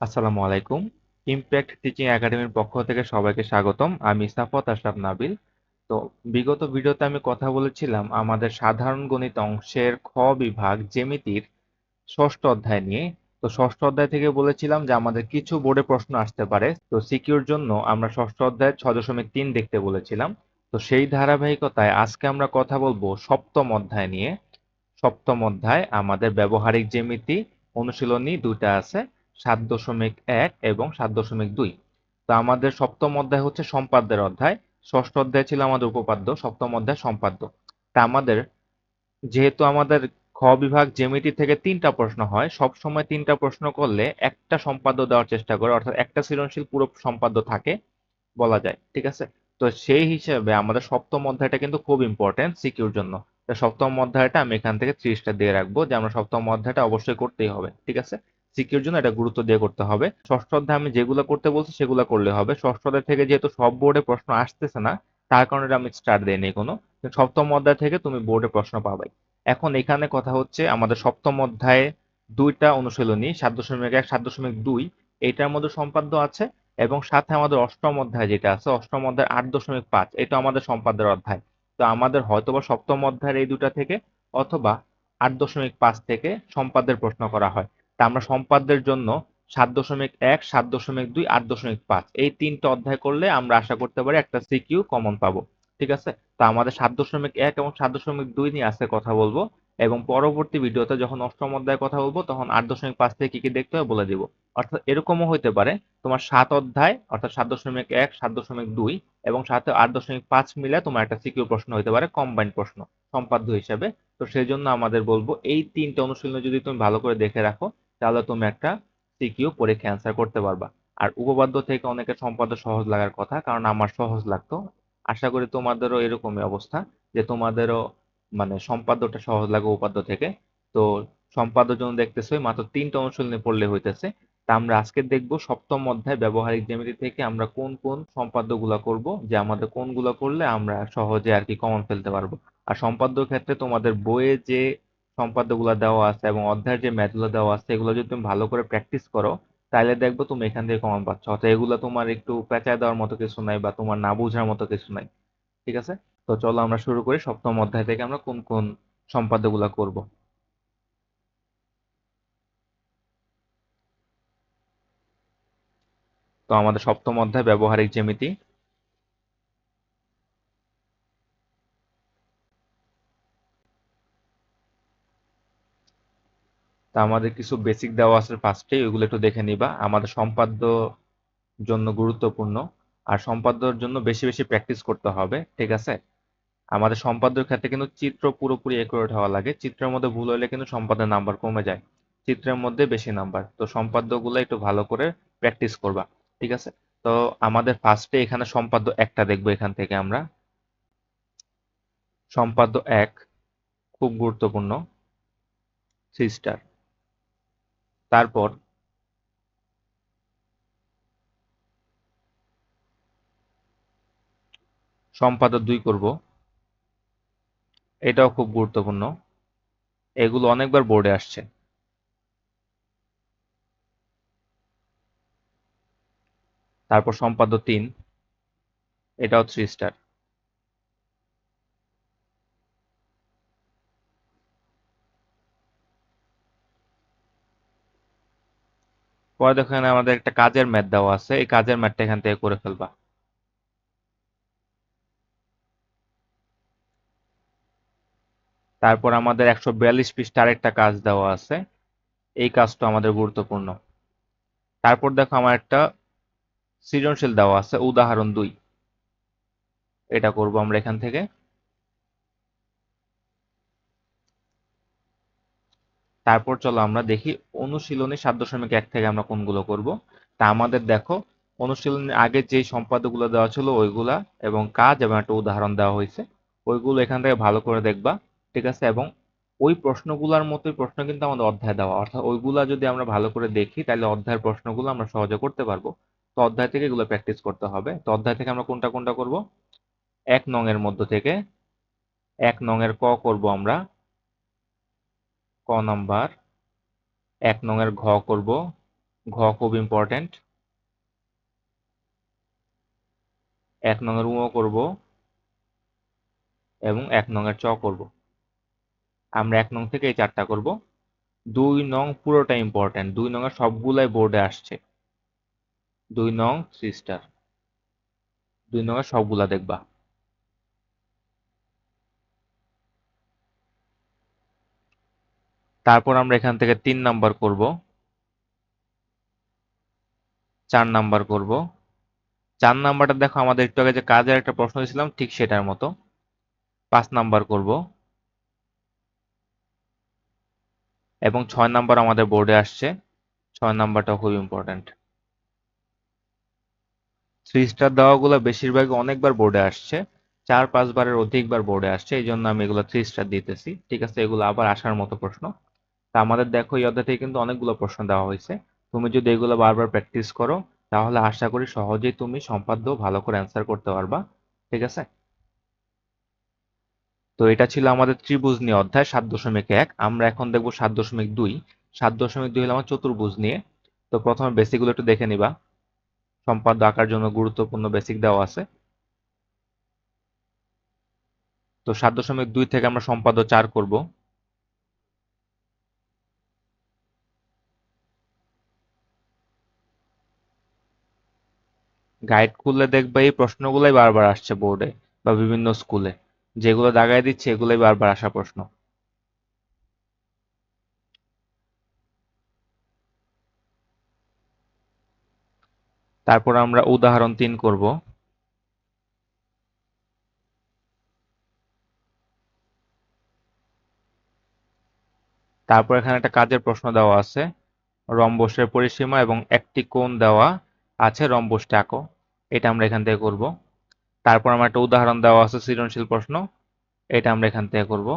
আসসালামু আলাইকুম। Impact teaching একাডেমির পক্ষ থেকে সবাইকে স্বাগতম। আমি সাফত আশরাফ নাবিল। তো বিগত ভিডিওতে আমি কথা বলেছিলাম আমাদের সাধারণ গণিত অংশের খ বিভাগ জ্যামিতির ষষ্ঠ অধ্যায় নিয়ে। তো ষষ্ঠ অধ্যায় থেকে বলেছিলাম যে আমাদের কিছু বোর্ডে প্রশ্ন আসতে পারে। তো সিকিউর জন্য আমরা ষষ্ঠ অধ্যায় ছ দশমিক তিন দেখতে বলেছিলাম। তো সেই ধারাবাহিকতায় আজকে আমরা কথা বলব সপ্তম অধ্যায় নিয়ে। সপ্তম অধ্যায় আমাদের ব্যবহারিক জ্যামিতি অনুশীলনী দুইটা আছে। সাত দশমিক এক এবং সাত দশমিক দুই। তো আমাদের সপ্তম অধ্যায় হচ্ছে সম্পাদ্যের অধ্যায়। ষষ্ঠ অধ্যায় ছিল আমাদের উপপাদ্য, সপ্তম অধ্যায় সম্পাদ্য। তা আমাদের, যেহেতু আমাদের খ বিভাগ জ্যামিতি থেকে তিনটা প্রশ্ন হয়, সব সময় তিনটা প্রশ্ন করলে একটা সম্পাদ্য দেওয়ার চেষ্টা করে, অর্থাৎ একটা সৃজনশীল পুরো সম্পাদ্য থাকে বলা যায়, ঠিক আছে? তো সেই হিসেবে আমাদের সপ্তম অধ্যায়টা কিন্তু খুব ইম্পর্টেন্ট সিকিউর জন্য। সপ্তম অধ্যায়টা আমি এখান থেকে ত্রিশটা দিয়ে রাখব, যে আমরা সপ্তম অধ্যায়টা অবশ্যই করতেই হবে, ঠিক আছে? সিকিউর জন্য এটা গুরুত্ব দিয়ে করতে হবে। ষষ্ঠ অধ্যায় আমি যেগুলো করতে বলছি সেগুলো করলে হবে। ষষ্ঠ অধ্যায় থেকে যেহেতু সব বোর্ডে প্রশ্ন আসতেছে না, তার কারণে আমি স্টার্ট দেইনি কোনো সপ্তম অধ্যায় থেকে তুমি বোর্ডে প্রশ্ন পাবাই এখন এখানে কথা হচ্ছে আমাদের সপ্তম অধ্যায়ে দুইটা অনুশীলনী, সাত দশমিক এক, সাত দশমিক দুই, এটার মধ্যে সম্পাদ্য আছে এবং সাথে আমাদের অষ্টম অধ্যায় যেটা আছে, অষ্টম অধ্যায় আট দশমিক পাঁচ এটা আমাদের সম্পাদ্যের অধ্যায়। তো আমাদের হয়তোবা সপ্তম অধ্যায়ের এই দুটা থেকে অথবা আট দশমিক পাঁচ থেকে সম্পাদ্যের প্রশ্ন করা হয়। তা আমরা সম্পাদ্যের জন্য সাত দশমিক এক, সাত দশমিক দুই, আট দশমিক পাঁচ এই তিনটা অধ্যায় করলে আমরা আশা করতে পারি একটা সিকিউ কমন পাবো, ঠিক আছে? তো আমাদের সাত দশমিক এক এবং সাত দশমিক দুই নিয়ে আজকে কথা বলব এবং পরবর্তী ভিডিওতে যখন অষ্টম অধ্যায় কথা বলব তখন আট দশমিক পাঁচ থেকে কি কি দেখতে হবে বলে দিব। অর্থাৎ এরকমও হইতে পারে তোমার সাত অধ্যায়, অর্থাৎ সাত দশমিক এক, সাত দশমিক দুই এবং সাথে আট দশমিক পাঁচ মিলে তোমার একটা সিকিউ প্রশ্ন হইতে পারে কম্বাইন্ড প্রশ্ন, সম্পাদ্য হিসাবে। তো সেই জন্য আমাদের বলব এই তিনটা অনুশীলন যদি তুমি ভালো করে দেখে রাখো তাহলে তুমি একটা সিকিউ পরীক্ষা অ্যান্সার করতে পারবা। আর উপপাদ্য থেকে অনেকের সম্পাদ্য সহজ লাগার কথা, কারণ আমার সহজ লাগতো। আশা করি তোমাদেরও এরকমই অবস্থা, যে তোমাদেরও মানে সম্পাদ্যটা সহজ লাগে উপাদ্য থেকে। তো সম্পাদ্য জন্য দেখতেছো মাত্র তিনটা অনুশীলনী পড়লে হইতেছে। তা আমরা আজকে দেখব সপ্তম অধ্যায় ব্যবহারিক জ্যামিতি থেকে আমরা কোন কোন সম্পাদ্যগুলো করব, যে আমাদের কোনগুলো করলে আমরা সহজে আর কি কমন ফেলতে পারব। আর সম্পাদ্য ক্ষেত্রে তোমাদের বইয়ে যে সম্পাদ্যগুলো দেওয়া আছে এবং অধ্যায়ের যে ম্যাথগুলো দেওয়া আছে, এগুলো যদি তুমি ভালো করে প্র্যাকটিস করো তাহলে দেখব তুমি এখান থেকে কমন পাচ্ছ। অর্থাৎ এগুলো তোমার একটু পেঁচায় দেওয়ার মতো কিছু নাই বা তোমার না বোঝার মতো কিছু নাই। ঠিক আছে? তো চলো আমরা শুরু করি। সপ্তম অধ্যায় থেকে আমরা কোন কোন সম্পাদ্যগুলো করব? তো আমাদের সপ্তম অধ্যায়, ব্যবহারিক জ্যামিতি। তা আমাদের কিছু বেসিক দেওয়া আছে ফার্স্টে ওইগুলো একটু দেখে নিবা। আমাদের সম্পাদ্য জন্য গুরুত্বপূর্ণ। আর সম্পাদ্যর জন্য বেশি বেশি প্র্যাকটিস করতে হবে, ঠিক আছে? আমাদের সম্পাদ্যর ক্ষেত্রে কিন্তু চিত্র পুরোপুরি একুরেট হওয়া লাগে। চিত্রের মধ্যে ভুল হলে কিন্তু সম্পাদ্যের নাম্বার কমে যায়। চিত্রের মধ্যে বেশি নাম্বার তো সম্পাদ্যগুলো একটু ভালো করে প্র্যাকটিস করবা, ঠিক আছে? তো আমাদের ফার্স্টে এখানে সম্পাদ্য একটা দেখব এখান থেকে আমরা। সম্পাদ্য এক, খুব গুরুত্বপূর্ণ। থ্রি স্টার তারপর সম্পাদক দুই করব। এটাও খুব গুরুত্বপূর্ণ। এগুলো অনেকবার বোর্ডে আসছে। তারপর সম্পাদ্য তিন, এটাও থ্রি স্টার পরে দেখো এখানে আমাদের একটা কাজের ম্যাথ দেওয়া আছে। এই কাজের ম্যাথটা এখান থেকে করে ফেলবা। তারপর আমাদের একশো বিয়াল্লিশ পৃষ্ঠা আরেকটা কাজ দেওয়া আছে। এই কাজটা আমাদের গুরুত্বপূর্ণ। তারপর দেখো আমার একটা সৃজনশীল দেওয়া আছে। উদাহরণ দুই। এটা করব আমরা এখান থেকে। তারপর চলো আমরা দেখি অনুশীলনী সাত দশমিক এক থেকে আমরা কোনগুলো করব। তা আমাদের দেখো অনুশীলনের আগে যেই সম্পাদকগুলো দেওয়া ছিল ওইগুলা এবং কাজ এবং একটা উদাহরণ দেওয়া হয়েছে। ওইগুলো এখান থেকে ভালো করে দেখবা, ঠিক আছে? এবং ওই প্রশ্নগুলোর মতোই প্রশ্ন কিন্তু আমাদের অধ্যায় দেওয়া। অর্থাৎ ওইগুলা যদি আমরা ভালো করে দেখি, তাহলে অধ্যায়ের প্রশ্নগুলো আমরা সহজে করতে পারব। তো অধ্যায় থেকে এগুলো প্র্যাকটিস করতে হবে। তো অধ্যায় থেকে আমরা কোনটা কোনটা করব? এক নং এর মধ্য থেকে। এক নং এর ক করব আমরা। ক নাম্বার। এক নং এর ঘ করব। ঘ খুব ইম্পর্টেন্ট এক নঙের উঁ করব এবং এক নঙের চ করব। আমরা এক নং থেকে এই চারটা করব। দুই নং পুরোটা ইম্পর্টেন্ট দুই নঙের সবগুলাই বোর্ডে আসছে। দুই নং থ্রি স্টার দুই নঙের সবগুলা দেখবা। তারপর আমরা এখান থেকে তিন নাম্বার করব। চার নাম্বার করব। চার নাম্বারটা দেখো, আমাদের একটু আগে যে কাজের একটা প্রশ্ন দিয়েছিলাম, ঠিক সেটার মতো। পাঁচ নাম্বার করব। এবং ছয় নাম্বার আমাদের বোর্ডে আসছে। ছয় নাম্বারটাও খুব ইম্পর্ট্যান্ট থ্রি স্টার দেওয়াগুলো বেশিরভাগই অনেকবার বোর্ডে আসছে। চার, পাঁচবারের অধিকবার বোর্ডে আসছে। এই জন্য আমি এগুলো থ্রি স্টার দিতেছি। ঠিক আছে, এগুলো আবার আসার মতো প্রশ্ন। তা আমাদের দেখো এই অধ্যায় থেকে কিন্তু অনেকগুলো প্রশ্ন দেওয়া হয়েছে। তুমি যদি এগুলো বারবার প্র্যাকটিস করো, তাহলে আশা করি সহজেই তুমি সম্পাদ্য ভালো করে অ্যান্সার করতে পারবা। ঠিক আছে? তো এটা ছিল আমাদের ত্রিভুজ নিয়ে অধ্যায়, সাত দশমিক এক। আমরা এখন দেখব সাত দশমিক দুই। সাত দশমিক দুই হলো আমার চতুর্ভুজ নিয়ে। তো প্রথমে বেসিকগুলো একটু দেখে নিবা। সম্পাদ্য আঁকার জন্য গুরুত্বপূর্ণ বেসিক দেওয়া আছে। তো সাত দশমিক দুই থেকে আমরা সম্পাদ্য চার করব। গাইড খুললে দেখবে এই প্রশ্নগুলোই বারবার আসছে বোর্ডে বা বিভিন্ন স্কুলে যেগুলো দাগায় দিচ্ছে, এগুলোই বারবার আসা প্রশ্ন। তারপর আমরা উদাহরণ তিন করব। তারপর এখানে একটা কাজের প্রশ্ন দেওয়া আছে। রম্বসের পরিসীমা এবং একটি কোণ দেওয়া আছে রম্বসটা আঁকো এটা আমরা এখান থেকে করব। তারপর আমার একটা উদাহরণ দেওয়া আছে, সৃজনশীল প্রশ্ন। এটা আমরা এখান থেকে করব।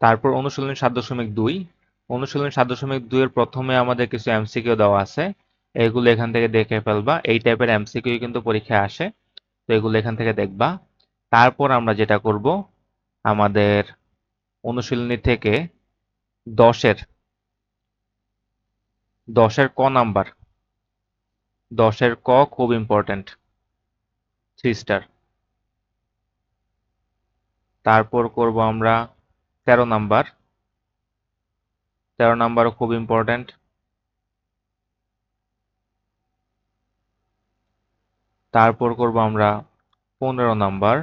তারপর অনুশীলনী সাত দশমিক দুই। অনুশীলনী সাত দশমিক দুইয়ের প্রথমে আমাদের কিছু এমসিকিউ দেওয়া আছে। এগুলো এখান থেকে দেখে ফেলবা। এই টাইপের এমসিকিউ কিন্তু পরীক্ষায় আসে, তো এগুলো এখান থেকে দেখবা। তারপর আমরা যেটা করব, আমাদের অনুশীলনী থেকে দশের দশের ক নাম্বার। দশের ক খুব ইম্পর্টেন্ট থ্রি স্টার তারপর করব আমরা তেরো নাম্বার। তেরো নাম্বারও খুব ইম্পর্টেন্ট তারপর করব আমরা পনেরো নাম্বার।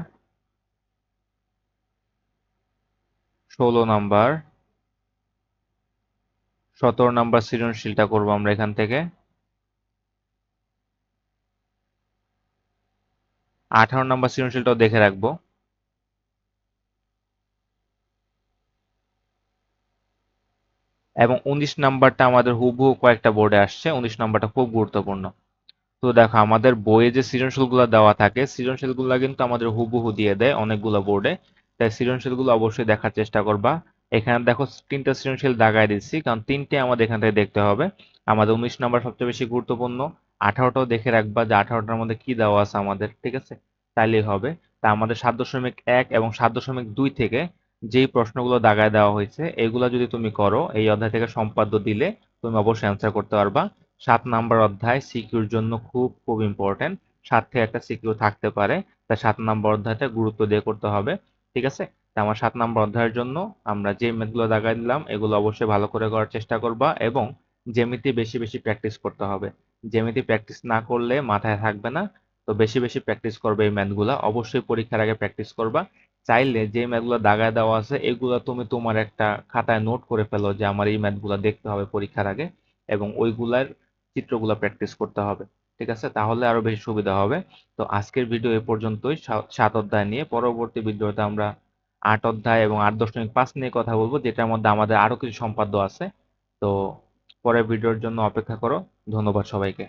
ষোলো নাম্বার। সতেরো নাম্বার সৃজনশীলটা করব আমরা এখান থেকে। আঠারো নাম্বার সৃজনশীলটাও দেখে রাখব। এবং উনিশ নাম্বারটা আমাদের হুবহু কয়েকটা বোর্ডে আসছে। উনিশ নাম্বারটা খুব গুরুত্বপূর্ণ। তো দেখো, আমাদের বইয়ে যে সৃজনশীলগুলো দেওয়া থাকে, সৃজনশীলগুলো কিন্তু আমাদের হুবহু দিয়ে দেয় অনেকগুলো বোর্ডে তাই সৃজনশীলগুলো অবশ্যই দেখার চেষ্টা করবা। এখানে দেখো তিনটা সৃজনশীল দাগায় দিচ্ছি, কারণ তিনটে আমাদের এখান থেকে দেখতে হবে। আমাদের উনিশ নম্বর সবচেয়ে বেশি গুরুত্বপূর্ণ। আঠারোটাও দেখে রাখবা যে আঠারোটার মধ্যে কি দেওয়া আছে আমাদের, ঠিক আছে? তাইলেই হবে। তা আমাদের সাত দশমিক এক এবং সাত দশমিক দুই থেকে যেই প্রশ্নগুলো দাগায় দেওয়া হয়েছে, এগুলো যদি তুমি করো, এই অধ্যায় থেকে সম্পাদ্য দিলে তুমি অবশ্যই অ্যান্সার করতে পারবা। সাত নাম্বার অধ্যায় সিকিউর জন্য খুব খুব ইম্পর্টেন্ট সাত থেকে একটা সিকিউ থাকতে পারে। তাই সাত নাম্বার অধ্যায়টা গুরুত্ব দিয়ে করতে হবে, ঠিক আছে? আমার সাত নম্বর অধ্যায়ের জন্য আমরা যে ম্যাথগুলো দাগাই দিলাম, এগুলো অবশ্যই ভালো করে করার চেষ্টা করবা এবং জ্যামিতি বেশি বেশি প্র্যাকটিস করতে হবে। জ্যামিতি প্র্যাকটিস না করলে মাথায় থাকবে না, তো বেশি বেশি প্র্যাকটিস করবে এই ম্যাথগুলো। অবশ্যই পরীক্ষার আগে প্র্যাকটিস করবা। চাইলে যে ম্যাথগুলো দাগায় দেওয়া আছে, এগুলো তুমি তোমার একটা খাতায় নোট করে ফেলো যে আমার এই ম্যাথগুলো দেখতে হবে পরীক্ষার আগে এবং ওইগুলার চিত্রগুলো প্র্যাকটিস করতে হবে। ঠিক আছে? তাহলে আরও বেশি সুবিধা হবে। তো আজকের ভিডিও এ পর্যন্তই। সাত অধ্যায় নিয়ে পরবর্তী ভিডিওতে আমরা আট অধ্যায় এবং আট দশমিক পাঁচ নিয়ে কথা বলব, যেটার মধ্যে আমাদের আরও কিছু সম্পাদ্য আছে। তো পরের ভিডিওর জন্য অপেক্ষা করো। ধন্যবাদ সবাইকে।